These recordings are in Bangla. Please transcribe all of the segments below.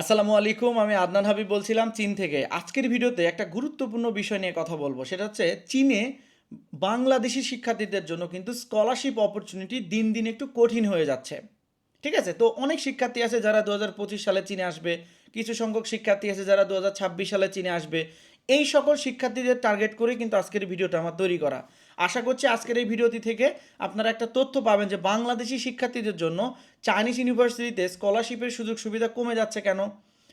আসসালামু আলাইকুম, আমি আদনান হাবিব বলছিলাম চীন থেকে। আজকের ভিডিওতে একটা গুরুত্বপূর্ণ বিষয় নিয়ে কথা বলব। সেটা হচ্ছে চীনে বাংলাদেশি শিক্ষার্থীদের জন্য কিন্তু স্কলারশিপ অপরচুনিটি দিন দিন একটু কঠিন হয়ে যাচ্ছে। ঠিক আছে? তো অনেক শিক্ষার্থী আছে যারা দু হাজার পঁচিশ সালে চীনে আসবে, কিছু সংখ্যক শিক্ষার্থী আছে যারা দু হাজার ছাব্বিশ সালে চীনে আসবে। এই সকল শিক্ষার্থীদের টার্গেট করে কিন্তু আজকের ভিডিওটা আমার তৈরি করা। আশা করছি আজকের এই ভিডিওটি থেকে আপনারা একটা তথ্য পাবেন যে বাংলাদেশি শিক্ষার্থীদের জন্য চাইনিজ ইউনিভার্সিটিতে স্কলারশিপের সুযোগ সুবিধা কমে যাচ্ছে কেন?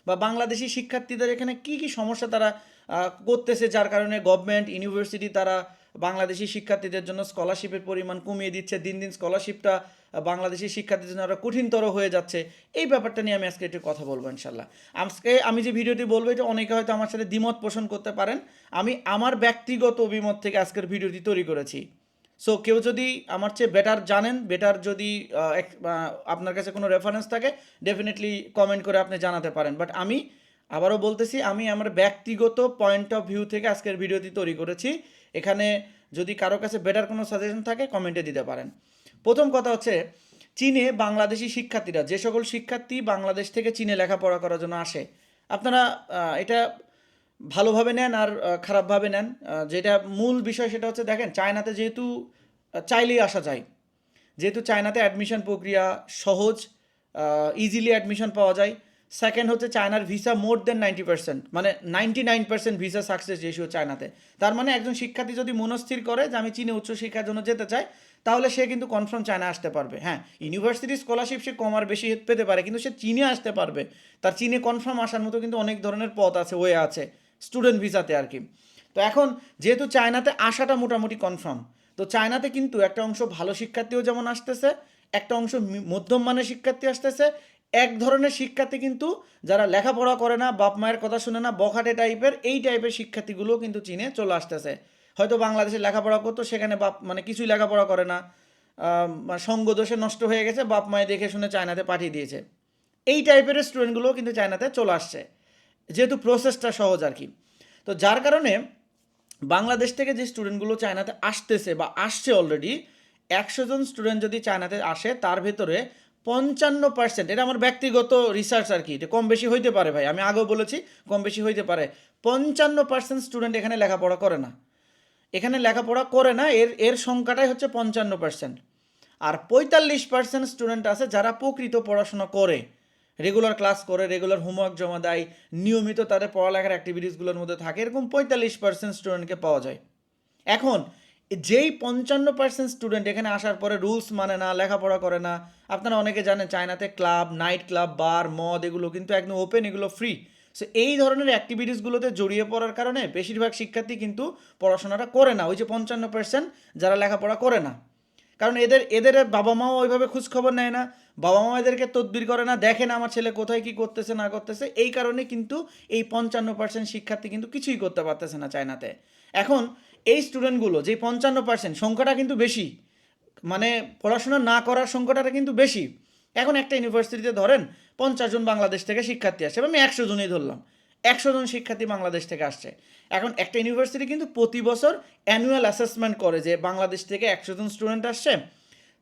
বা বাংলাদেশি শিক্ষার্থীদের এখানে কি কি সমস্যা তারা করতেছে যার কারণে গভর্নমেন্ট ইউনিভার্সিটি তারা বাংলাদেশি শিক্ষার্থীদের জন্য স্কলারশিপের পরিমাণ কমিয়ে দিচ্ছে। দিন দিন স্কলারশিপটা বাংলাদেশি শিক্ষার্থীদের জন্য আরও কঠিনতর হয়ে যাচ্ছে। এই ব্যাপারটা নিয়ে আমি আজকে একটু কথা বলব ইনশাল্লাহ আজকে আমি যে ভিডিওটি বলব, এটা অনেকে হয়তো আমার সাথে দ্বিমত পোষণ করতে পারেন। আমি আমার ব্যক্তিগত অভিমত থেকে আজকের ভিডিওটি তৈরি করেছি। সো কেউ যদি আমার চেয়ে বেটার জানেন বেটার যদি আপনার কাছে কোনো রেফারেন্স থাকে ডেফিনেটলি কমেন্ট করে আপনি জানাতে পারেন। বাট আমি আবারও বলতেছি, আমি আমার ব্যক্তিগত পয়েন্ট অফ ভিউ থেকে আজকের ভিডিওটি তৈরি করেছি। এখানে যদি কারও কাছে বেটার কোনো সাজেশন থাকে কমেন্টে দিতে পারেন। প্রথম কথা হচ্ছে, চীনে বাংলাদেশি শিক্ষার্থীরা, যে সকল শিক্ষার্থী বাংলাদেশ থেকে চীনে লেখাপড়া করার জন্য আসে, আপনারা এটা ভালোভাবে নেন আর খারাপভাবে নেন। যেটা মূল বিষয় সেটা হচ্ছে, দেখেন, চায়নাতে যেহেতু চাইলেই আসা যায়। যেহেতু চায়নাতে অ্যাডমিশন প্রক্রিয়া সহজ ইজিলি অ্যাডমিশন পাওয়া যায়। সেকেন্ড হচ্ছে চায়নার visa more than ninety percent মানে ninety nine percent visa success ratio চায়নাতে তার মানে একজন শিক্ষার্থী যদি মনস্থির করে যে আমি চীনে উচ্চশিক্ষার জন্য যেতে চাই, তাহলে সে কিন্তু কনফার্ম চায়না আসতে পারবে। হ্যাঁ ইউনিভার্সিটি স্কলারশিপ সে কম আর বেশি পেতে পারে, কিন্তু সে চীনে আসতে পারবে। তার চীনে কনফার্ম আসার মতো কিন্তু অনেক ধরনের পথ আছে, ওয়ে আছে স্টুডেন্ট ভিসাতে আর কি। তো এখন যেহেতু চায়নাতে আসাটা মোটামুটি কনফার্ম তো চায়নাতে কিন্তু একটা অংশ ভালো শিক্ষার্থীও যেমন আসতেছে, একটা অংশ মধ্যম মানের শিক্ষার্থী আসতেছে এক ধরনের শিক্ষার্থী কিন্তু যারা লেখাপড়া করে না বাপ মায়ের কথা শুনে না বখাটে টাইপের এই টাইপের শিক্ষার্থীগুলোও কিন্তু চীনে চলে আসতেছে। হয়তো বাংলাদেশে লেখাপড়া করতো সেখানে বাপ মানে কিছুই লেখাপড়া করে না। আম, সঙ্গ দোষে নষ্ট হয়ে গেছে বাপ মায়ে দেখে শুনে চায়নাতে পাঠিয়ে দিয়েছে। এই টাইপের স্টুডেন্টগুলোও কিন্তু চায়নাতে চলে আসছে। যেহেতু প্রসেসটা সহজ আর কি। তো যার কারণে বাংলাদেশ থেকে যে স্টুডেন্টগুলো চায়নাতে আসতেছে বা আসছে অলরেডি একশো জন স্টুডেন্ট যদি চায়নাতে আসে তার ভেতরে পঞ্চান্ন পার্সেন্ট এটা আমার ব্যক্তিগত রিসার্চ আর কি এটা কম বেশি হইতে পারে ভাই। আমি আগেও বলেছি, কম বেশি হইতে পারে। পঞ্চান্ন পার্সেন্ট স্টুডেন্ট এখানে লেখাপড়া করে না। এখানে লেখাপড়া করে না, এর এর সংখ্যাটাই হচ্ছে পঞ্চান্ন পার্সেন্ট আর পঁয়তাল্লিশ পার্সেন্ট স্টুডেন্ট আছে যারা প্রকৃত পড়াশোনা করে। রেগুলার ক্লাস করে রেগুলার হোমওয়ার্ক জমা দেয়, নিয়মিত তাদের পড়ালেখার অ্যাক্টিভিটিসগুলোর মধ্যে থাকে, এরকম পঁয়তাল্লিশ পার্সেন্ট স্টুডেন্টকে পাওয়া যায়। এখন যেই পঞ্চান্ন পার্সেন্ট স্টুডেন্ট এখানে আসার পরে রুলস মানে না, লেখাপড়া করে না, আপনারা অনেকে জানেন চায়নাতে ক্লাব নাইট ক্লাব বার মদ, এগুলো কিন্তু একদম ওপেন এগুলো ফ্রি সো এই ধরনের অ্যাক্টিভিটিসগুলোতে জড়িয়ে পড়ার কারণে বেশিরভাগ শিক্ষার্থী কিন্তু পড়াশোনাটা করে না। ওই যে পঞ্চান্ন পার্সেন্ট যারা লেখাপড়া করে না। কারণ এদের এদের বাবা মাও ওইভাবে খোঁজখবর নেয় না। বাবা মা এদেরকে তদবির করে না, দেখে না আমার ছেলে কোথায় কি করতেছে, না করতেছে। এই কারণে কিন্তু এই পঞ্চান্ন পার্সেন্ট শিক্ষার্থী কিন্তু কিছুই করতে পারতেছে না চায়নাতে। এখন এই স্টুডেন্টগুলো যে পঞ্চান্ন পার্সেন্ট সংখ্যাটা কিন্তু বেশি। মানে পড়াশোনা না করার সংখ্যাটা কিন্তু বেশি। এখন একটা ইউনিভার্সিটিতে ধরেন পঞ্চাশ জন বাংলাদেশ থেকে শিক্ষার্থী আসে আমি একশো জনই ধরলাম। একশো জন শিক্ষার্থী বাংলাদেশ থেকে আসছে। এখন একটা ইউনিভার্সিটি কিন্তু প্রতি বছর অ্যানুয়াল অ্যাসেসমেন্ট করে যে বাংলাদেশ থেকে একশো জন স্টুডেন্ট আসছে,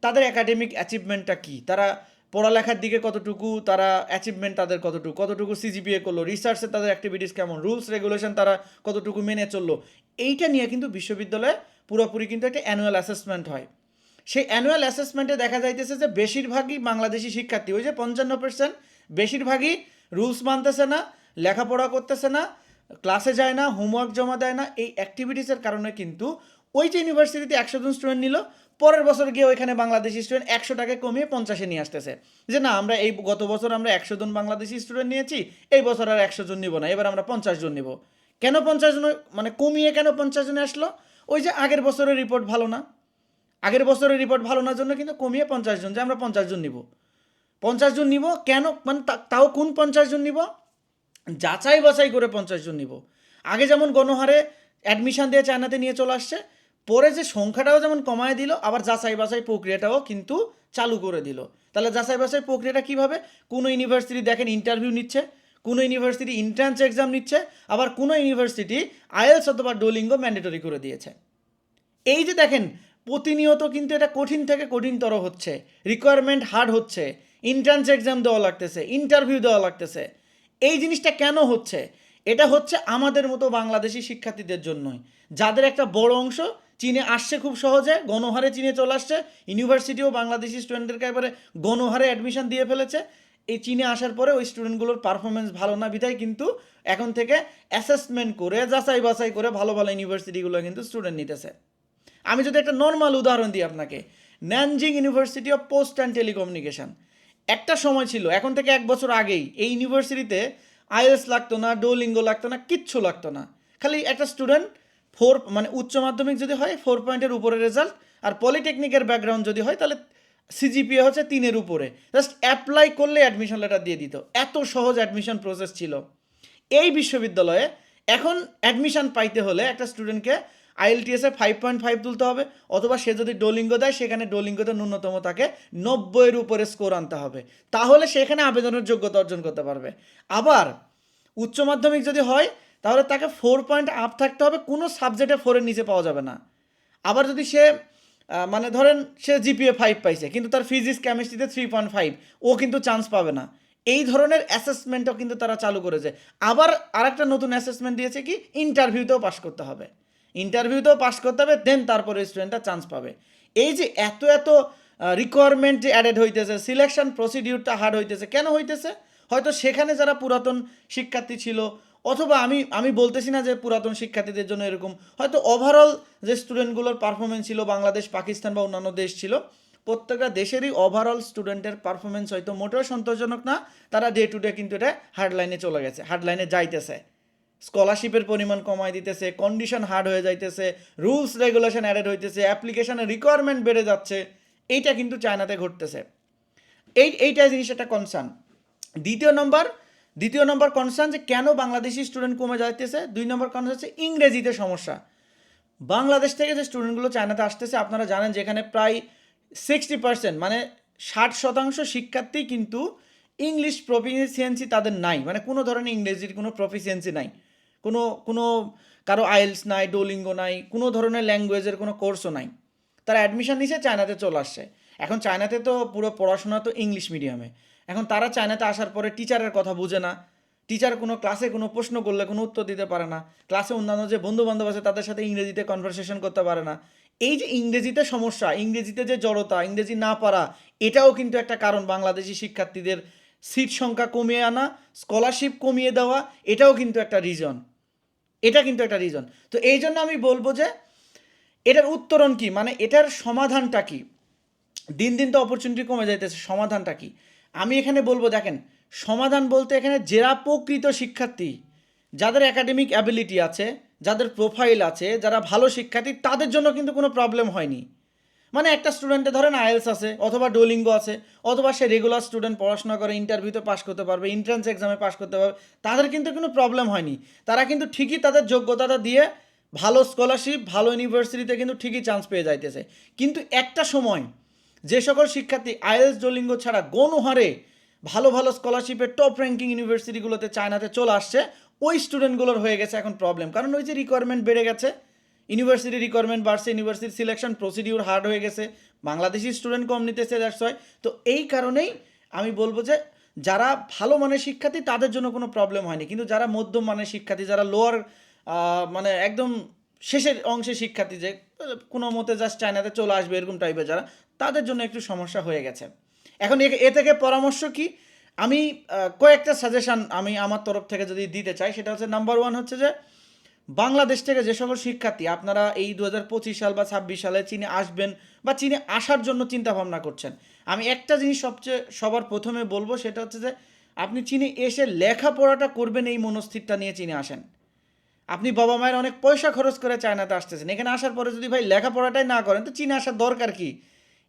তাদের একাডেমিক অ্যাচিভমেন্টটা কী? তারা পড়ালেখার দিকে কতটুকু, তারা অ্যাচিভমেন্ট তাদের কতটুকু কতটুকু সিজিপিএ করল রিসার্চে তাদের অ্যাক্টিভিটিস কেমন রুলস রেগুলেশন তারা কতটুকু মেনে চলল এইটা নিয়ে কিন্তু বিশ্ববিদ্যালয়ে পুরোপুরি কিন্তু একটা অ্যানুয়াল অ্যাসেসমেন্ট হয়। সেই অ্যানুয়াল অ্যাসেসমেন্টে দেখা যাইতেছে যে বেশিরভাগই বাংলাদেশি শিক্ষার্থী, ওই যে পঞ্চান্ন পার্সেন্ট বেশিরভাগই রুলস মানতেছে না, লেখাপড়া করতেছে না ক্লাসে যায় না হোমওয়ার্ক জমা দেয় না, এই অ্যাক্টিভিটিসের কারণে কিন্তু ওই যে ইউনিভার্সিটিতে একশো জন স্টুডেন্ট নিল, পরের বছর গিয়ে ওইখানে বাংলাদেশি স্টুডেন্ট একশো টাকা কমিয়ে পঞ্চাশে নিয়ে আসতেছে। যে না, আমরা এই গত বছর আমরা একশো জন বাংলাদেশি স্টুডেন্ট নিয়েছি, এই বছর আর একশো জন নিব না, এবার আমরা পঞ্চাশ জন নিব। কেন পঞ্চাশ জন মানে কমিয়ে কেন পঞ্চাশ জনে আসলো? ওই যে আগের বছরের রিপোর্ট ভালো না। আগের বছরের রিপোর্ট ভালো না জন্য কিন্তু কমিয়ে পঞ্চাশ জন যে আমরা পঞ্চাশ জন নিব। পঞ্চাশ জন নিব কেন মানে তাও কোন পঞ্চাশ জন নিব? যাচাই বাছাই করে পঞ্চাশ জন নিব। আগে যেমন গণহারে অ্যাডমিশন দিয়ে চায়নাতে নিয়ে চলে আসছে, পরে যে সংখ্যাটাও যেমন কমায় দিল, আবার যাচাই বাছাই প্রক্রিয়াটাও কিন্তু চালু করে দিল। তাহলে যাচাই বাছাই প্রক্রিয়াটা কীভাবে? কোনো ইউনিভার্সিটি দেখেন ইন্টারভিউ নিচ্ছে কোনো ইউনিভার্সিটি এন্ট্রান্স এক্সাম নিচ্ছে, আবার কোনো ইউনিভার্সিটি আইএলস অথবা ডোলিঙ্গো ম্যান্ডেটরি করে দিয়েছে। এই যে দেখেন, প্রতিনিয়ত কিন্তু এটা কঠিন থেকে কঠিনতর হচ্ছে। রিকোয়ারমেন্ট হার্ড হচ্ছে। এন্ট্রান্স এক্সাম দেওয়া লাগতেছে ইন্টারভিউ দেওয়া লাগতেছে। এই জিনিসটা কেন হচ্ছে? এটা হচ্ছে আমাদের মতো বাংলাদেশি শিক্ষার্থীদের জন্যই। যাদের একটা বড় অংশ চীনে আসছে খুব সহজে, গণহারে চীনে চলে আসছে ইউনিভার্সিটিও বাংলাদেশি স্টুডেন্টদেরকে এবারে গণহারে অ্যাডমিশন দিয়ে ফেলেছে। এই চীনে আসার পরে ওই স্টুডেন্টগুলোর পারফরমেন্স ভালো না বিধায় কিন্তু এখন থেকে অ্যাসেসমেন্ট করে, যাচাই বাছাই করে ভালো ভালো ইউনিভার্সিটিগুলো কিন্তু স্টুডেন্ট নিতেছে। আমি যদি একটা নর্মাল উদাহরণ দিই আপনাকে Nanjing University of Post and Telecommunication একটা সময় ছিল, এখন থেকে এক বছর আগেই, এই ইউনিভার্সিটিতে আইএলস লাগতো না ডোলিঙ্গো লাগতো না, কিচ্ছু লাগতো না। খালি একটা স্টুডেন্ট ফোর মানে উচ্চ মাধ্যমিক যদি হয় ফোর পয়েন্টের উপরে রেজাল্ট আর পলিটেকনিকের ব্যাকগ্রাউন্ড যদি হয়, তাহলে সিজিপিএ হচ্ছে তিনের উপরে। জাস্ট অ্যাপ্লাই করলে অ্যাডমিশন লেটার দিয়ে দিত। এত সহজ অ্যাডমিশন প্রসেস ছিল। এই বিশ্ববিদ্যালয়ে এখন অ্যাডমিশন পাইতে হলে একটা স্টুডেন্টকে আইএলটিএসে ফাইভ পয়েন্ট ফাইভ তুলতে হবে, অথবা সে যদি ডোলিঙ্গ দেয়, সেখানে ডোলিঙ্গতে ন্যূনতম তাকে নব্বইয়ের উপরে স্কোর আনতে হবে। তাহলে সেখানে আবেদনের যোগ্যতা অর্জন করতে পারবে। আবার উচ্চ মাধ্যমিক যদি হয়, তাহলে তাকে ফোর পয়েন্ট আপ থাকতে হবে, কোনো সাবজেক্টে ফোরের নিচে পাওয়া যাবে না। আবার যদি সে মানে ধরেন সে জিপিএ ফাইভ পাইছে, কিন্তু তার ফিজিক্স কেমিস্ট্রিতে থ্রি পয়েন্ট ফাইভ ও কিন্তু চান্স পাবে না। এই ধরনের অ্যাসেসমেন্টও কিন্তু তারা চালু করেছে। আবার আরেকটা নতুন অ্যাসেসমেন্ট দিয়েছে কি ইন্টারভিউতেও পাশ করতে হবে। ইন্টারভিউতেও পাশ করতে হবে দেন তারপরে স্টুডেন্টটা চান্স পাবে। এই যে এত এত রিকোয়ারমেন্ট যে অ্যাডেড হইতেছে সিলেকশন প্রসিডিউরটা হার্ড হইতেছে, কেন হইতেছে? হয়তো সেখানে যারা পুরাতন শিক্ষার্থী ছিল অথবা আমি আমি বলতেছি না যে পুরাতন শিক্ষার্থীদের জন্য এরকম। হয়তো ওভারঅল যে স্টুডেন্টগুলোর পারফরমেন্স ছিল, বাংলাদেশ, পাকিস্তান বা অন্যান্য দেশ ছিল, প্রত্যেকটা দেশেরই ওভারঅল স্টুডেন্টের পারফরমেন্স হয়তো মোটেও সন্তোষজনক না, তারা ডে টু ডে কিন্তু এটা হার্ডলাইনে চলে গেছে হার্ডলাইনে যাইতেছে। স্কলারশিপের পরিমাণ কমায় দিতেছে কন্ডিশন হার্ড হয়ে যাইতেছে রুলস রেগুলেশন অ্যাডেড হইতেছে অ্যাপ্লিকেশনের রিকোয়ারমেন্ট বেড়ে যাচ্ছে, এইটা কিন্তু চায়নাতে ঘটতেছে। এই, এইটা জিনিস একটা কনসার্ন দ্বিতীয় নম্বর দ্বিতীয় নম্বর কনসার্ন যে কেন বাংলাদেশি স্টুডেন্ট কমে যাইতেছে? দুই নম্বর কনসার্ন হচ্ছে ইংরেজিতে সমস্যা। বাংলাদেশ থেকে যে স্টুডেন্টগুলো চায়নাতে আসতেছে, আপনারা জানেন যেখানে প্রায় সিক্সটি পার্সেন্ট মানে ষাট শতাংশ শিক্ষার্থী কিন্তু ইংলিশ প্রফিসিয়েন্সি তাদের নাই। মানে কোনো ধরনের ইংরেজির কোনো প্রফিসিয়েন্সি নাই। কোনো কোনো কারও আইএলস নাই ডোলিঙ্গো নাই, কোনো ধরনের ল্যাঙ্গুয়েজের কোনো কোর্সও নাই। তারা অ্যাডমিশন নিছে চায়নাতে চলে আসছে। এখন চায়নাতে তো পুরো পড়াশোনা তো ইংলিশ মিডিয়ামে এখন তারা চায়নাতে আসার পরে টিচারের কথা বুঝে না। টিচার কোনো ক্লাসে কোনো প্রশ্ন করলে কোনো উত্তর দিতে পারে না। ক্লাসে অন্যান্য যে বন্ধু বান্ধব আছে, তাদের সাথে ইংরেজিতে কনভারসেশন করতে পারে না। এই যে ইংরেজিতে সমস্যা, ইংরেজিতে যে জড়তা, ইংরেজি না পারা, এটাও কিন্তু একটা কারণ বাংলাদেশি শিক্ষার্থীদের সিট সংখ্যা কমিয়ে আনা স্কলারশিপ কমিয়ে দেওয়া, এটাও কিন্তু একটা রিজন এটা কিন্তু একটা রিজন তো এই জন্য আমি বলব যে, এটার উত্তরণ কি? মানে এটার সমাধানটা কি? দিন দিন তো অপরচুনিটি কমে যাইতেছে, সমাধানটা কি? আমি এখানে বলব, দেখেন, সমাধান বলতে এখানে যারা প্রকৃত শিক্ষার্থী, যাদের একাডেমিক অ্যাবিলিটি আছে, যাদের প্রোফাইল আছে, যারা ভালো শিক্ষার্থী, তাদের জন্য কিন্তু কোনো প্রবলেম হয়নি। মানে একটা স্টুডেন্টে ধরেন আইএলস আছে, অথবা ডোলিঙ্গো আছে, অথবা সে রেগুলার স্টুডেন্ট পড়াশোনা করে ইন্টারভিউতে পাস করতে পারবে এন্ট্রান্স এক্সামে পাস করতে পারবে, তাদের কিন্তু কোনো প্রবলেম হয়নি। তারা কিন্তু ঠিকই তাদের যোগ্যতাটা দিয়ে ভালো স্কলারশিপ ভালো ইউনিভার্সিটিতে কিন্তু ঠিকই চান্স পেয়ে যাইতেছে। কিন্তু একটা সময় যে সকল শিক্ষার্থী আইএলস ডোলিঙ্গো ছাড়া গণহারে ভালো ভালো স্কলারশিপের টপ র্যাঙ্কিং ইউনিভার্সিটিগুলোতে চায়নাতে চলে আসছে, ওই স্টুডেন্টগুলোর হয়ে গেছে এখন প্রবলেম কারণ ওই যে রিকোয়ারমেন্ট বেড়ে গেছে ইউনিভার্সিটি রিকোয়ারমেন্ট বাড়ছে ইউনিভার্সিটি সিলেকশন প্রসিডিউর হার্ড হয়ে গেছে, বাংলাদেশি স্টুডেন্ট কম নিতেছে দ্যাটস হয় তো এই কারণেই আমি বলব যে, যারা ভালো মানের শিক্ষার্থী, তাদের জন্য কোনো প্রবলেম হয়নি। কিন্তু যারা মধ্যম মানের শিক্ষার্থী, যারা লোয়ার মানে একদম শেষের অংশে শিক্ষার্থী যে, কোনো মতে জাস্ট চায়নাতে চলে আসবে এরকম টাইপের যারা, তাদের জন্য একটু সমস্যা হয়ে গেছে। এখন এ- থেকে পরামর্শ কি? আমি কয়েকটা সাজেশন আমি আমার তরফ থেকে যদি দিতে চাই, সেটা হচ্ছে নাম্বার ওয়ান হচ্ছে যে, বাংলাদেশ থেকে যে সকল শিক্ষার্থী আপনারা এই দু পঁচিশ সাল বা ছাব্বিশ সালে চীনে আসবেন বা চীনে আসার জন্য চিন্তা ভাবনা করছেন, আমি একটা জিনিস সবচেয়ে, সবার প্রথমে বলব সেটা হচ্ছে যে, আপনি চীনে এসে লেখাপড়াটা করবেন এই মনস্থিরটা নিয়ে চীনে আসেন। আপনি বাবা মায়ের অনেক পয়সা খরচ করে চায়নাতে আসতেছেন। এখানে আসার পরে যদি ভাই লেখাপড়াটাই না করেন, তো চীনে আসার দরকার কি?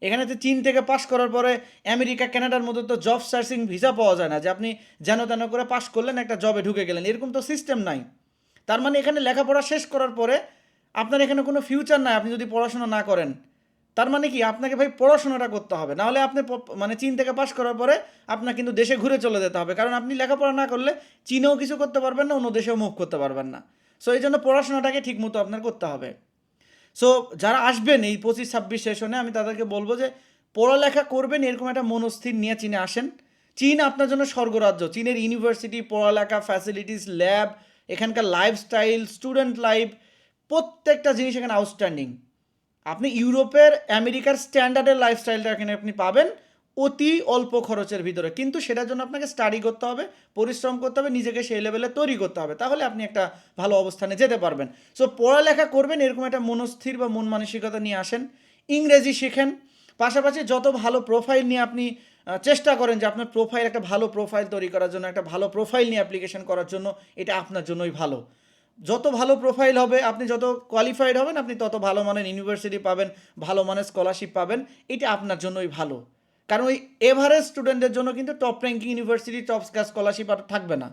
এখানে তো চীন থেকে পাশ করার পরে আমেরিকা, কানাডার মতো তো জব সার্চিং ভিসা পাওয়া যায় না, যে আপনি যেন তেন করে পাশ করলেন, একটা জবে ঢুকে গেলেন। এরকম তো সিস্টেম নাই। তার মানে এখানে লেখাপড়া শেষ করার পরে আপনার এখানে কোনো ফিউচার নাই, আপনি যদি পড়াশোনা না করেন। তার মানে কি? আপনাকে ভাই পড়াশোনাটা করতে হবে। নাহলে আপনি মানে চীন থেকে পাশ করার পরে আপনার কিন্তু দেশে ঘুরে চলে যেতে হবে। কারণ আপনি লেখাপড়া না করলে চীনেও কিছু করতে পারবেন না, অন্য দেশেও মুখ করতে পারবেন না। সো এই জন্য পড়াশোনাটাকে ঠিকমতো আপনার করতে হবে। সো যারা আসবেন এই পঁচিশ ছাব্বিশ সেশনে, আমি তাদেরকে বলব যে, পড়ালেখা করবেন, এরকম একটা মনস্থির নিয়ে চীনে আসেন। চীন আপনার জন্য স্বর্গরাজ্য। চীনের ইউনিভার্সিটি পড়ালেখা ফ্যাসিলিটিস ল্যাব এখানকার লাইফস্টাইল স্টুডেন্ট লাইফ প্রত্যেকটা জিনিস এখানে আউটস্ট্যান্ডিং আপনি ইউরোপের, আমেরিকার স্ট্যান্ডার্ডের লাইফস্টাইলটা এখানে আপনি পাবেন। অতি অল্প খরচের ভিতরে। কিন্তু সেটার জন্য আপনাকে স্টাডি করতে হবে, পরিশ্রম করতে হবে, নিজেকে সেই লেভেলে তৈরি করতে হবে। তাহলে আপনি একটা ভালো অবস্থানে যেতে পারবেন। সো পড়ালেখা করবেন, এরকম একটা মনস্থির বা মন মানসিকতা নিয়ে আসেন। ইংরেজি শেখেন। পাশাপাশি যত ভালো প্রোফাইল নিয়ে আপনি চেষ্টা করেন যে আপনার প্রোফাইল একটা ভালো প্রোফাইল তৈরি করার জন্য, একটা ভালো প্রোফাইল নিয়ে অ্যাপ্লিকেশন করার জন্য, এটা আপনার জন্যই ভালো। যত ভালো প্রোফাইল হবে, আপনি যত কোয়ালিফাইড হবেন, আপনি তত ভালো মানের ইউনিভার্সিটি পাবেন, ভালো মানের স্কলারশিপ পাবেন, এটা আপনার জন্যই ভালো। কারণ ওই এভারেজ স্টুডেন্টদের জন্য কিন্তু top ranking university top scholarship আর থাকবে না।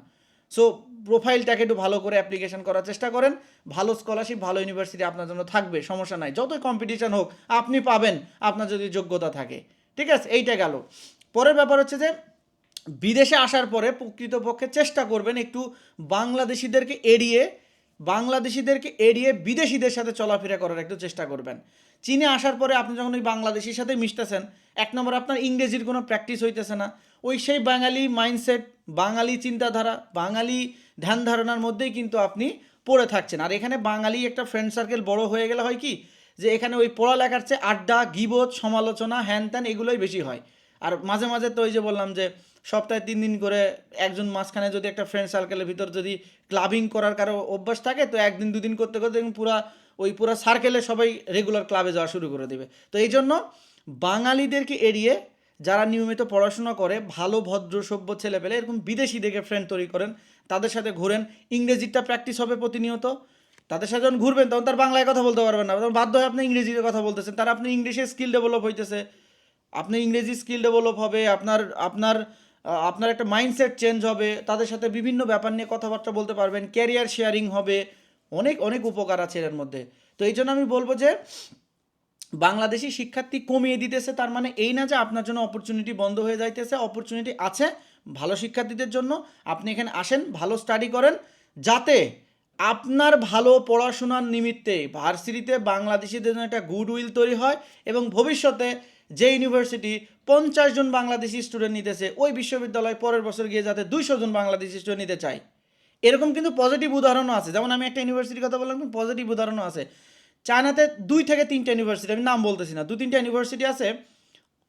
সো প্রোফাইলটাকে একটু ভালো করে অ্যাপ্লিকেশন করার চেষ্টা করেন। ভালো স্কলারশিপ ভালো ইউনিভার্সিটি আপনার জন্য থাকবে, সমস্যা নাই। যতই কম্পিটিশন হোক, আপনি পাবেন, আপনার যদি যোগ্যতা থাকে। ঠিক আছে? এইটা গেল। পরের ব্যাপার হচ্ছে যে, বিদেশে আসার পরে প্রকৃতপক্ষে চেষ্টা করবেন একটু বাংলাদেশিদেরকে এড়িয়ে বাংলাদেশিদেরকে এড়িয়ে বিদেশিদের সাথে চলাফেরা করার একটু চেষ্টা করবেন। চীনে আসার পরে আপনি যখন ওই বাংলাদেশির সাথে মিশতেছেন, এক নম্বর আপনার ইংরেজির কোনো প্র্যাকটিস হইতেছে না। ওই সেই বাঙালি মাইন্ডসেট বাঙালি চিন্তাধারা, বাঙালি ধ্যান ধারণার মধ্যেই কিন্তু আপনি পড়ে থাকছেন। আর এখানে বাঙালি একটা ফ্রেন্ড সার্কেল বড় হয়ে গেলে হয় কি? যে এখানে ওই পড়ালেখার চেয়ে আড্ডা গিবোধ সমালোচনা হ্যান ত্যান এগুলোই বেশি হয়। আর মাঝে মাঝে তো ওই যে বললাম যে সপ্তাহে তিন দিন করে একজন মাঝখানে যদি একটা ফ্রেন্ড সার্কেলের ভিতর যদি ক্লাবিং করার কারও অভ্যাস থাকে, তো একদিন দুদিন করতে করতে পুরা, ওই পুরা সার্কেলে সবাই রেগুলার ক্লাবে যাওয়া শুরু করে দেবে। তো এই জন্য বাঙালিদেরকে এড়িয়ে যারা নিয়মিত পড়াশোনা করে, ভালো, ভদ্র, সভ্য ছেলে পেলে এরকম বিদেশি দেখে ফ্রেন্ড তৈরি করেন, তাদের সাথে ঘোরেন, ইংরেজিটা প্র্যাকটিস হবে প্রতিনিয়ত, তাদের সাথে যখন ঘুরবেন তখন তার বাংলায় কথা বলতে পারবেন না, তখন বাধ্য হয়ে আপনি ইংরেজিতে কথা বলতেছেন, তারা, আপনি ইংলিশে স্কিল ডেভেলপ হইতেছে, আপনি ইংরেজি স্কিল ডেভেলপ হবে, আপনার আপনার আপনার একটা মাইন্ডসেট চেঞ্জ হবে, তাদের সাথে বিভিন্ন ব্যাপার নিয়ে কথাবার্তা বলতে পারবেন ক্যারিয়ার শেয়ারিং হবে, অনেক অনেক উপকার আছে এর মধ্যে। তো এই জন্য আমি বলব যে, বাংলাদেশি শিক্ষার্থী কমিয়ে দিতেছে, তার মানে এই না যে আপনার জন্য অপরচুনিটি বন্ধ হয়ে যাইতেছে অপরচুনিটি আছে ভালো শিক্ষার্থীদের জন্য। আপনি এখানে আসেন, ভালো স্টাডি করেন, যাতে আপনার ভালো পড়াশোনার নিমিত্তে ভার্সিটিতে বাংলাদেশিদের জন্য একটা গুড উইল তৈরি হয় এবং ভবিষ্যতে যে ইউনিভার্সিটি পঞ্চাশ জন বাংলাদেশি স্টুডেন্ট নিতেছে, ওই বিশ্ববিদ্যালয় পরের বছর গিয়ে যাতে দুইশো জন বাংলাদেশি স্টুডেন্ট নিতে চায়। এরকম কিন্তু পজিটিভ উদাহরণও আছে। যেমন আমি একটা ইউনিভার্সিটির কথা বললাম পজিটিভ উদাহরণও আছে। চায়নাতে দুই থেকে তিনটা ইউনিভার্সিটি আমি নাম বলতেছি না। দু তিনটা ইউনিভার্সিটি আছে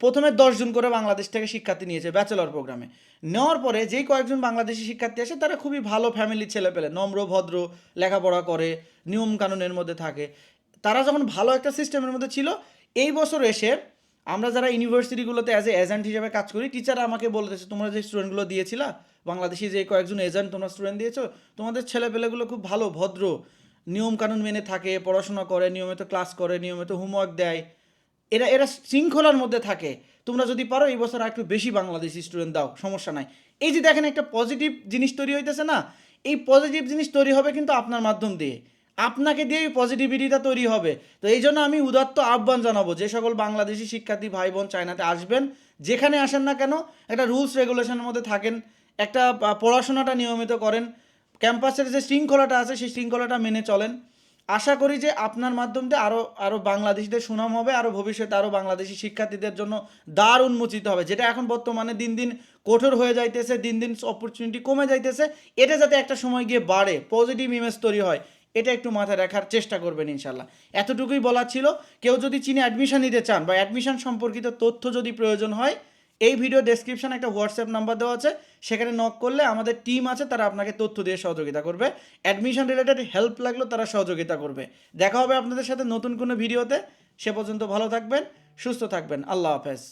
প্রথমে দশজন করে বাংলাদেশ থেকে শিক্ষার্থী নিয়েছে ব্যাচেলর প্রোগ্রামে নেওয়ার পরে যেই কয়েকজন বাংলাদেশি শিক্ষার্থী আসে, তারা খুবই ভালো ফ্যামিলির ছেলে পেলে, নম্র, ভদ্র, লেখাপড়া করে, নিয়ম কানুনের মধ্যে থাকে। তারা যখন ভালো একটা সিস্টেমের মধ্যে ছিল, এই বছর এসে আমরা যারা ইউনিভার্সিটিগুলোতে অ্যাজ এ এজেন্ট হিসেবে কাজ করি টিচাররা আমাকে বলতেছে তোমরা যে স্টুডেন্টগুলো দিয়েছিলা, বাংলাদেশি যে কয়েকজন এজেন্ট তোমরা স্টুডেন্ট দিয়েছ, তোমাদের ছেলেপেলেগুলো খুব ভালো, ভদ্র নিয়মকানুন মেনে থাকে, পড়াশোনা করে, নিয়মিত ক্লাস করে, নিয়মিত হোমওয়ার্ক দেয়। এরা এরা শৃঙ্খলার মধ্যে থাকে। তোমরা যদি পারো, এই বছর একটু বেশি বাংলাদেশি স্টুডেন্ট দাও, সমস্যা নাই। এই যে দেখেন একটা পজিটিভ জিনিস তৈরি হইতেছে না, এই পজিটিভ জিনিস তৈরি হবে কিন্তু আপনার মাধ্যম দিয়ে। আপনাকে দিয়ে পজিটিভিটিটা তৈরি হবে। তো এই জন্য আমি উদাত্ত আহ্বান জানাব, যে সকল বাংলাদেশি শিক্ষার্থী ভাই বোন চায়নাতে আসবেন, যেখানে আসেন না কেন, একটা রুলস রেগুলেশনের মধ্যে থাকেন, একটা পড়াশোনাটা নিয়মিত করেন ক্যাম্পাসের যে শৃঙ্খলাটা আছে, সেই শৃঙ্খলাটা মেনে চলেন। আশা করি যে আপনার মাধ্যম আরও আরও বাংলাদেশিদের সুনাম হবে আরও ভবিষ্যতে আরও বাংলাদেশি শিক্ষার্থীদের জন্য দ্বার উন্মোচিত হবে, যেটা এখন বর্তমানে দিন দিন কঠোর হয়ে যাইতেছে, দিন দিন অপরচুনিটি কমে যাইতেছে। এটা যাতে একটা সময় গিয়ে বাড়ে পজিটিভ ইমেজ তৈরি হয়, এটা একটু মাথায় রাখার চেষ্টা করবেন ইনশাল্লাহ এতটুকুই বলার ছিল, কেউ যদি চীনে অ্যাডমিশন নিতে চান বা অ্যাডমিশন সম্পর্কিত তথ্য যদি প্রয়োজন হয় এই ভিডিও ডেসক্রিপশনে একটা হোয়াটসঅ্যাপ নাম্বার দেওয়া আছে, সেখানে নক করলে আমাদের টিম আছে, তারা আপনাকে তথ্য দিয়ে সহযোগিতা করবে। অ্যাডমিশন রিলেটেড হেল্প লাগলেও তারা সহযোগিতা করবে। দেখা হবে আপনাদের সাথে নতুন কোনো ভিডিওতে সে পর্যন্ত ভালো থাকবেন, সুস্থ থাকবেন। আল্লাহ হাফেজ।